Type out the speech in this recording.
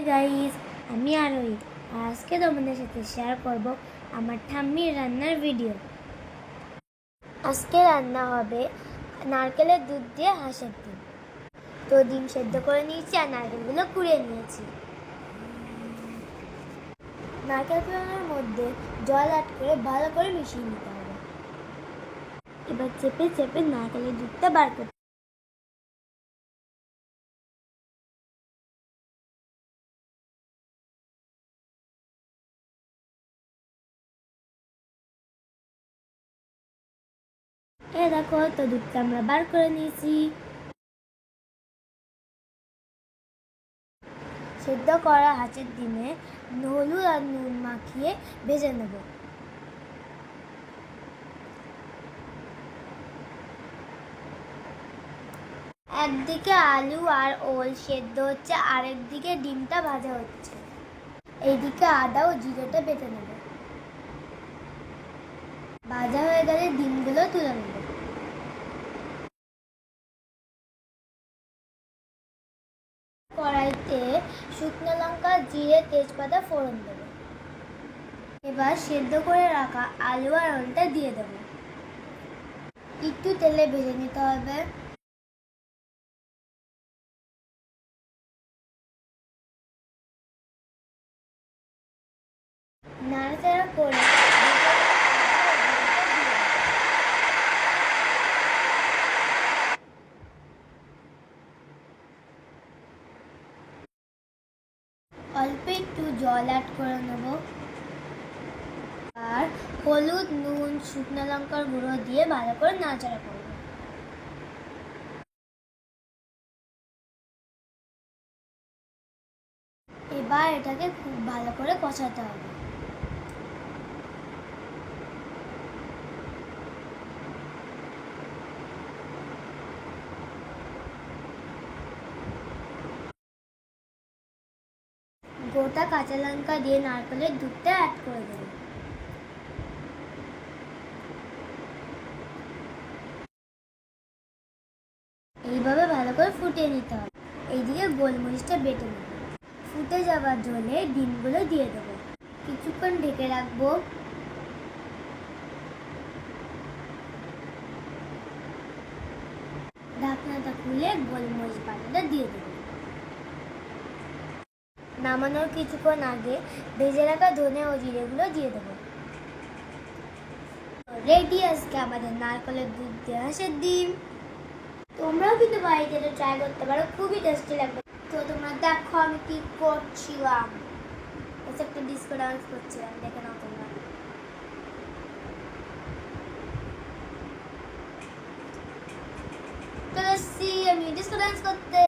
Hi guys আমি আরোহী। আজকে তোমাদের সাথে শেয়ার করব আমার ঠাম্মির রান্নার ভিডিও আজকে রান্না হবে নারকেলের দুধ দিয়ে হাঁসের ডিম। তো ডিম সেদ্ধ করে নিয়েছি আর নারকেলগুলো কুড়িয়ে নিয়েছি। নারকেল কুড়ানোর মধ্যে জল অ্যাড করে ভালো করে মিশিয়ে নিতে হবে। এবার চেপে চেপে নারকেলের দুধটা বার করতে এ দেখো, তো দুধটা আমরা বার করে নিয়েছি। সেদ্ধ করা হাঁচের ডিমে হলুদ আর নুন মাখিয়ে ভেজে নেব। একদিকে আলু আর ওল সেদ্ধ হচ্ছে, আরেকদিকে ডিমটা ভাজা হচ্ছে। এইদিকে আদা ও জিরেটা বেটে নেব। ভাজা হয়ে গেলে ডিমগুলো তুলে নেব। কড়াইতে শুকনো লঙ্কা, জিরে, তেজপাতা ফোড়ন দেবো। এবার সেদ্ধ করে রাখা আলু আর দিয়ে দেবো। একটু তেলে ভেজে নিতে হবে নাড়াচাড়া করে অল্প একটু জল অ্যাড করে নেব। আর হলুদ, নুন, শুকনো লঙ্কার গুঁড়ো দিয়ে ভালো করে নাড়াচাড়া করব এবার এটাকে খুব ভালো করে কষাতে হবে। গোটা কাঁচা লঙ্কা দিয়ে নারকেলের দুধটা অ্যাড করে দেবো। এইভাবে ভালো করে ফুটিয়ে নিতে হবে। এইদিকে গোলমরিচটা বেটে নেব। ফুটে যাওয়ার জলে ডিমগুলো দিয়ে দেবো। কিছুক্ষণ ঢেকে রাখব। ঢাকনাটা খুলে গোলমরিচ বাটাটা দিয়ে দেবো। নামানোর কিছুক্ষণ আগে ভেজে রাখা ধনে ও জিরেগুলো দিয়ে দেবো। রেডি আজকে আমাদের নারকেলের দুধ দিয়ে হাঁসের ডিম। তোমরাও কিন্তু বাড়িতে এটা ট্রাই করতে পারো, খুবই টেস্টি লাগবে। তো তোমরা দেখো আমি কি করছিলাম। একটা ডিস্কো ডান্স করছিলাম, দেখে নাও তোমরা। চলে এসছি আমি ডিস্কো ডান্স করতে